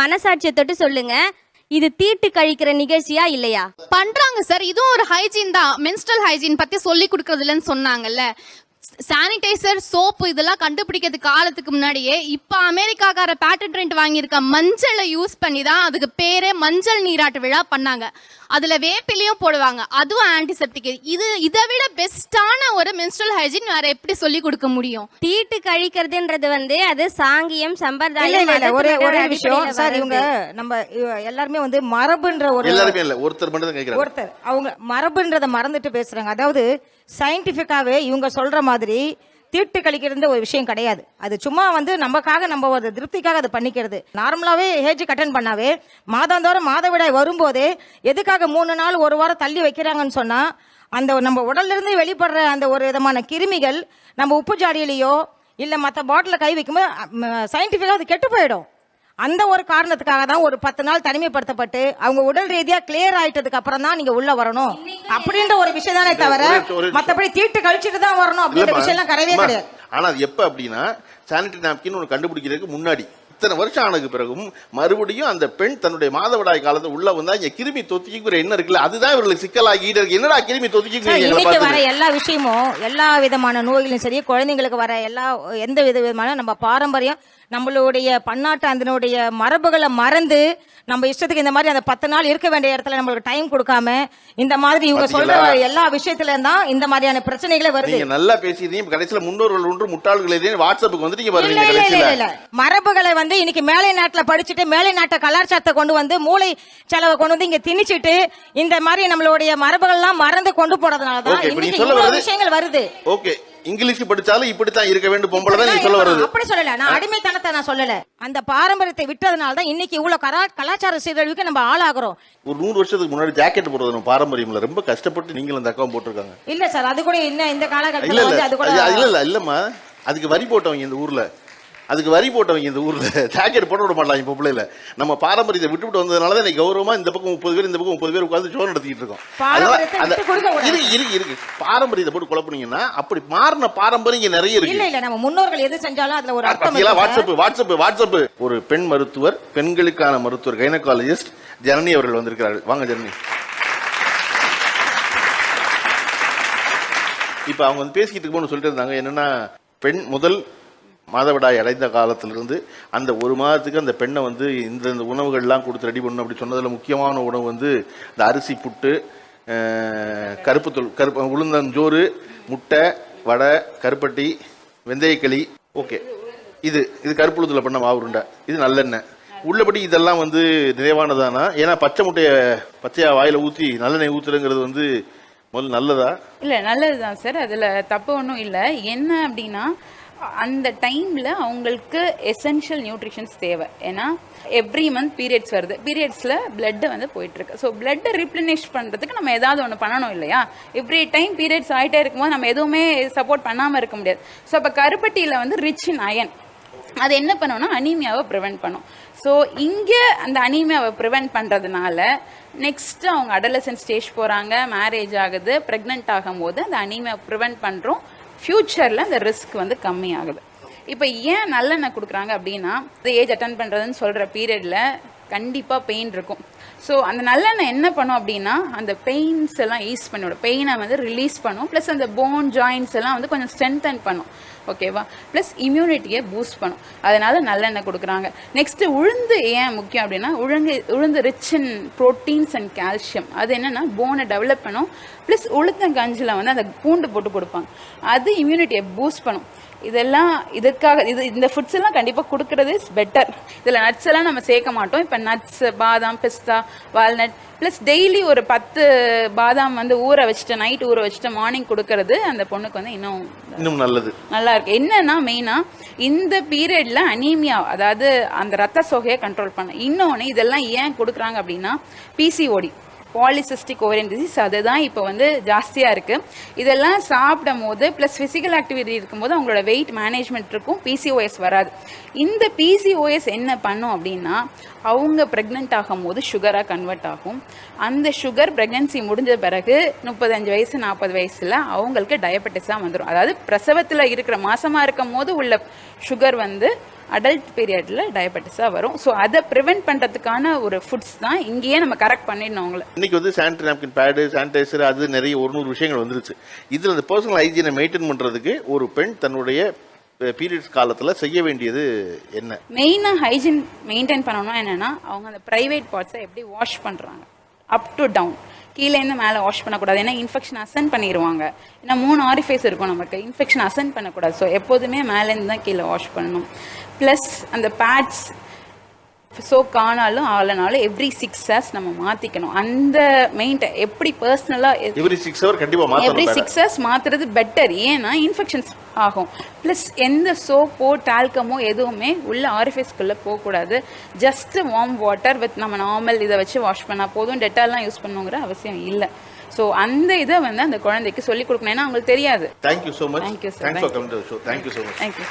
மனசாட்சியை தொட்டு சொல்லுங்க. இது தீட்டு கழிக்கிற நிகழ்ச்சியா இல்லையா? பண்றாங்க சார். இதுவும் ஒரு ஹைஜீன் தான். மென்ஸ்ட்ரல் ஹைஜீன் பத்தி சொல்லி கொடுக்கறதுலன்னு சொன்னாங்கல்ல. சானிடைசர் சோப்பு இதெல்லாம் கண்டுபிடிக்கிறது காலத்துக்கு முன்னாடியே இப்ப அமெரிக்காக்கார பேட்டன்ட் வாங்கியிருக்க மஞ்சளை யூஸ் பண்ணி தான் அதுக்கு பேரே மஞ்சள் நீராட்டு விழா பண்ணாங்க. அதுல வேப்பிலையும் போடுவாங்க. அதுவும் ஆன்டிசெப்டிக் இது இதை விட பெஸ்டான ஒரு மென்ஸ்ட்ரல் ஹைஜீன் வேற எப்படி சொல்லி கொடுக்க முடியும்? தீட்டு கழிக்கிறதுன்றது வந்து அது சாங்கியம் சம்பிரதாயம் இல்ல இல்ல ஒரே ஒரே விஷயம். சார் இவங்க. நம்ம எல்லாருமே வந்து மரபுன்ற ஒரு எல்லாருமே இல்ல. ஒருத்தர் மட்டும் ஒருத்தர். அவங்க மரபுன்றதை மறந்துட்டு பேசுறாங்க. அதாவது சயின்டிஃபிக்காவே இவங்க சொல்ற மாதிரி தீட்டு கழிக்கிறது ஒரு விஷயம் கிடையாது. அது சும்மா வந்து நமக்காக நம்ம ஒரு திருப்திக்காக அதை பண்ணிக்கிறது. நார்மலாகவே ஏஜ் கட்டன் பண்ணாவே மாதாந்தோறும் மாதவிடாய் வரும்போது எதுக்காக மூணு நாள் ஒரு வாரம் தள்ளி வைக்கிறாங்கன்னு சொன்னால் அந்த நம்ம உடல்லிருந்து வெளிப்படுற அந்த ஒரு விதமான கிருமிகள் நம்ம உப்பு ஜாடியிலையோ இல்லை மற்ற பாட்டிலில் கை வைக்கும்போது சயின்டிஃபிக்காக அது கெட்டு போயிடும். அந்த ஒரு காரணத்துக்காக தான் ஒரு பத்து நாள் தனிமைப்படுத்தப்பட்டு அவங்க உடல் ரீதியா கிளியர் ஆயிட்டதுக்கு அப்புறம் தான் நீங்க உள்ள வரணும். அப்படின்ற ஒரு விஷயம் தானே தவிர. மத்தபடி தீட்டு கழிச்சிட்டு தான் வரணும் அப்படின்ற விஷயம் எல்லாம் கிடையவே கிடையாது. ஆனா அது எப்ப அப்படின்னா சானிட்டரி நாப்கின் ஒன்று கண்டுபிடிக்கிறதுக்கு முன்னாடி. இத்தனை வருஷம் ஆனதுக்கு பிறகும் மறுபடியும் அந்த பெண் தன்னுடைய மாதவிடாய் காலத்துல உள்ள வந்தா இங்க கிருமி தொத்திக்கிற என்ன இருக்குல்ல அதுதான் இவர்களுக்கு இருக்கு. என்னடா கிருமி இன்னைக்கு வர எல்லா விஷயமும் எல்லா விதமான நோய்களும் சரி குழந்தைங்களுக்கு வர எல்லா எந்த வித விதமான நம்ம பாரம்பரியம் நம்மளுடைய பன்னாட்டு அதனுடைய மரபுகளை மறந்து நம்ம இஷ்டத்துக்கு இந்த மாதிரி அந்த பத்து நாள் இருக்க வேண்டிய இடத்துல நம்மளுக்கு டைம் கொடுக்காம இந்த மாதிரி இவங்க சொல்ற? எல்லா விஷயத்துல தான் இந்த மாதிரியான பிரச்சனைகளே வருது. நல்லா பேசியிருந்தீங்க கடைசியில முன்னோர்கள் ஒன்று முட்டாள்கள் வாட்ஸ்அப்புக்கு வந்துட்டீங்க இல்ல பாருங்க மரபுகளை வந்து இன்னைக்கு மேலை நாட்டுல படிச்சுட்டு மேலை நாட்டு கலாச்சாரத்தை கொண்டு வந்து மூளை செலவை கொண்டு வந்து இங்க திணிச்சிட்டு இந்த மாதிரி நம்மளுடைய மரபுகள்லாம் மறந்து கொண்டு போறதுனால தான் இன்னைக்கு விஷயங்கள் வருது. ஓகே இங்கிலீஷ் படிச்சாலும் இப்படித்தான் இருக்க வேண்டும். பொம்பளை தான் நீங்க சொல்ல வர்றது. அப்படி சொல்லல. நான் அடிமைத்தனத்தை நான் சொல்லல. அந்த பாரம்பரியத்தை விட்டதுனால தான் இன்னைக்கு இவ்வளவு கரா கலாச்சார சீரழிவுக்கு நம்ம ஆளாகிறோம். ஒரு நூறு வருஷத்துக்கு முன்னாடி ஜாக்கெட் போடுறது நம்ம பாரம்பரியம்ல. ரொம்ப கஷ்டப்பட்டு நீங்களும் அந்த அக்காவும் போட்டிருக்காங்க. இல்ல சார் அது கூட இன்னும் இந்த இல்ல காலகட்டத்தில் வந்து அது கூட இல்ல இல்ல இல்லம்மா. அதுக்கு வரி போட்டவங்க இந்த ஊர்ல. அதுக்கு வரி போட்டவங்க இந்த ஊர்ல. ஜாக்கெட் போட விட மாட்டாங்க இப்போ பிள்ளைல நம்ம பாரம்பரியத்தை விட்டு விட்டு வந்ததுனால தான் இன்னைக்கு கௌரவமா இந்த பக்கம் முப்பது பேர் இந்த பக்கம் முப்பது பேர் உட்கார்ந்து ஷோ நடத்திட்டு இருக்கோம். அதனால அந்த-. இருக்கு இருக்கு இருக்கு. பாரம்பரியத்தை போட்டு குழப்பினீங்கன்னா அப்படி மாறின பாரம்பரியம் இங்க நிறைய இருக்கு. இல்ல இல்ல நம்ம முன்னோர்கள் எது செஞ்சாலும் அதுல ஒரு அர்த்தம் வாட்ஸ்அப் வாட்ஸ்அப் வாட்ஸ்அப் ஒரு பெண் மருத்துவர் பெண்களுக்கான மருத்துவர் கைனகாலஜிஸ்ட் ஜனனி அவர்கள் வந்திருக்கிறார்கள். வாங்க ஜனனி. இப்ப அவங்க வந்து பேசிக்கிட்டு இருக்கும்போது சொல்லிட்டு இருந்தாங்க. என்னன்னா பெண் முதல் மாதவிடாய் அடைந்த காலத்திலிருந்து அந்த ஒரு மாதத்துக்கு அந்த பெண்ணை வந்து இந்த இந்த உணவுகள்லாம் கொடுத்து ரெடி பண்ணணும் அப்படி சொன்னதில் முக்கியமான உணவு வந்து இந்த அரிசி புட்டு கருப்பு தொல் கருப்பு உளுந்தஞ்சோறு முட்டை வடை கருப்பட்டி வெந்தயக்களி. ஓகே. இது இது கருப்புளுத்தில் பண்ண மாவு உருண்டை. இது நல்லெண்ணெய். உள்ளபடி இதெல்லாம் வந்து நிறைவானதானா? ஏன்னா பச்சை முட்டையை பச்சையாக வாயில் ஊற்றி நல்லெண்ணெய் ஊற்றுறங்கிறது வந்து முதல்ல நல்லதா? இல்லை நல்லது தான் சார். அதில் தப்பு ஒன்றும் இல்லை. என்ன அப்படின்னா அந்த டைமில் அவங்களுக்கு எசென்ஷியல் நியூட்ரிஷன்ஸ் தேவை. ஏன்னா எவ்ரி மந்த் பீரியட்ஸ் வருது. பீரியட்ஸில் பிளட்டு வந்து போயிட்டுருக்கு. ஸோ பிளட்டை ரீப்ளினிஷ் பண்ணுறதுக்கு நம்ம ஏதாவது ஒன்று பண்ணணும் இல்லையா? எவ்ரி டைம் பீரியட்ஸ் ஆகிட்டே இருக்கும்போது நம்ம எதுவுமே சப்போர்ட் பண்ணாமல் இருக்க முடியாது. ஸோ அப்போ கருப்பட்டியில் வந்து ரிச் இன் அயன் அது என்ன பண்ணும்னா அனீமியாவை ப்ரிவென்ட் பண்ணும். ஸோ இங்கே அந்த அனீமியாவை ப்ரிவென்ட் பண்ணுறதுனால நெக்ஸ்ட்டு அவங்க அடலசன் ஸ்டேஜ் போகிறாங்க மேரேஜ் ஆகுது ப்ரெக்னென்ட் ஆகும்போது அந்த அனீமியாவை ப்ரிவெண்ட் பண்ணுறோம் ஃப்யூச்சரில் அந்த ரிஸ்க் வந்து கம்மியாகுது. இப்போ ஏன் நல்லெண்ணெய் கொடுக்குறாங்க அப்படின்னா ஏஜ் அட்டன் பண்ணுறதுன்னு சொல்கிற பீரியடில் கண்டிப்பாக பெயின் இருக்கும். ஸோ அந்த நல்லெண்ணெய் என்ன பண்ணும் அப்படின்னா அந்த பெயின்ஸ் எல்லாம் ஈஸ் பண்ணிவிடும். பெயினை வந்து ரிலீஸ் பண்ணும். ப்ளஸ் அந்த போன் ஜாயின்ஸ் எல்லாம் வந்து கொஞ்சம் ஸ்ட்ரென்தன் பண்ணும். ஓகேவா ப்ளஸ் இம்யூனிட்டியை பூஸ்ட் பண்ணும். அதனால் நல்லெண்ணெய் கொடுக்குறாங்க. நெக்ஸ்ட்டு உளுந்து ஏன் முக்கியம் அப்படின்னா உளுந்து உளுந்து rich in proteins and calcium அது என்னென்னா போனை டெவலப் பண்ணும். ப்ளஸ் உளுத்தங்கஞ்சில் வந்து அந்த பூண்டு போட்டு கொடுப்பாங்க. அது இம்யூனிட்டியை பூஸ்ட் பண்ணும். இதெல்லாம் இதுக்காக இது இந்த ஃபுட்ஸ் எல்லாம் கண்டிப்பாக கொடுக்கறது இஸ் பெட்டர் இதில் நட்ஸ் எல்லாம் நம்ம சேர்க்க மாட்டோம். இப்போ நட்ஸ் பாதாம் பிஸ்தா வால்நட் ப்ளஸ் டெய்லி ஒரு பத்து பாதாம் வந்து ஊற வச்சுட்டு நைட் ஊற வச்சுட்டு மார்னிங் கொடுக்கறது அந்த பொண்ணுக்கு வந்து இன்னும் இன்னும் நல்லது. நல்லா இருக்கு. என்னன்னா மெயினா இந்த பீரியட்ல அனீமியா அதாவது அந்த ரத்த சோகையை கண்ட்ரோல் பண்ண. இன்னொன்று இதெல்லாம் ஏன் கொடுக்குறாங்க அப்படின்னா பிசிஓடி பாலிசிஸ்டிக் ஓரியன் டிசீஸ் அதுதான் இப்போ வந்து ஜாஸ்தியாக இருக்குது இதெல்லாம் சாப்பிடும் போது ப்ளஸ் ஃபிசிக்கல் ஆக்டிவிட்டி இருக்கும்போது அவங்களோட வெயிட் மேனேஜ்மெண்ட் இருக்கும் பிசிஓஎஸ் வராது. இந்த பிசிஓஎஸ் என்ன பண்ணும் அப்படின்னா அவங்க ப்ரெக்னென்ட் ஆகும்போது சுகராக கன்வெர்ட் ஆகும். அந்த சுகர் ப்ரெக்னன்சி முடிஞ்ச பிறகு முப்பத்தஞ்சு வயசு நாற்பது வயசில் அவங்களுக்கு டயபெட்டிஸாக வந்துடும் அதாவது பிரசவத்தில் இருக்கிற மாசமாக இருக்கும் போது உள்ள சுகர் வந்து அடல்ட் பீரியடில் டயபெட்டிஸாக வரும். ஸோ அதை ப்ரிவெண்ட் பண்ணுறதுக்கான ஒரு ஃபுட்ஸ் தான் இங்கேயே நம்ம கரெக்ட் பண்ணிடணும் அவங்கள. இன்றைக்கி வந்து சானிடரி நாப்கின் பேடு சானிடைசர் அது நிறைய ஒரு நூறு விஷயங்கள் வந்துருச்சு. இதில் அந்த பர்சனல் ஹைஜீனை மெயின்டைன் பண்ணுறதுக்கு ஒரு பெண் தன்னுடைய பீரியட்ஸ் காலத்தில் செய்ய வேண்டியது என்ன? மெயினாக ஹைஜீன் மெயின்டைன் பண்ணணும் என்னென்னா அவங்க அந்த ப்ரைவேட் பார்ட்ஸை எப்படி வாஷ் பண்ணுறாங்க அப் டு டவுன் கீழேருந்து மேலே வாஷ் பண்ணக்கூடாது. ஏன்னா இன்ஃபெக்ஷன் அசன் பண்ணிடுவாங்க ஏன்னா மூணு ஆரிஃபேஸ் இருக்கும் நமக்கு. இன்ஃபெக்ஷன் அசன் பண்ணக்கூடாது. ஸோ எப்போதுமே மேலேருந்து தான் கீழே வாஷ் பண்ணணும். ப்ளஸ் அந்த பேட்ஸ் ஸோ காணாலும் ஆகலனாலும் எவ்ரி சிக்ஸ் ஹவர்ஸ் நம்ம மாற்றிக்கணும் அந்த மெயின்டைன் எப்படி பர்சனலாக எவ்ரி சிக்ஸ் ஹவர் கண்டிப்பாக எவ்ரி சிக்ஸ் ஹவர்ஸ் மாத்துறது பெட்டர் ஏன்னா இன்ஃபெக்ஷன்ஸ் ஆகும். ப்ளஸ் எந்த சோப்போ டால்கமோ எதுவுமே உள்ள ஆரிஃபேஸ்க்குள்ளே போகக்கூடாது. ஜஸ்ட் வார்ம் வாட்டர் வித் நம்ம நார்மல் இதை வச்சு வாஷ் பண்ணால் போதும். டெட்டால்லாம் யூஸ் பண்ணுங்கிற அவசியம் இல்லை. ஸோ அந்த இதை வந்து அந்த குழந்தைக்கு சொல்லிக் கொடுக்கணும். ஏன்னா அவங்களுக்கு தெரியாது. Thank you so much to show thank you so much thank you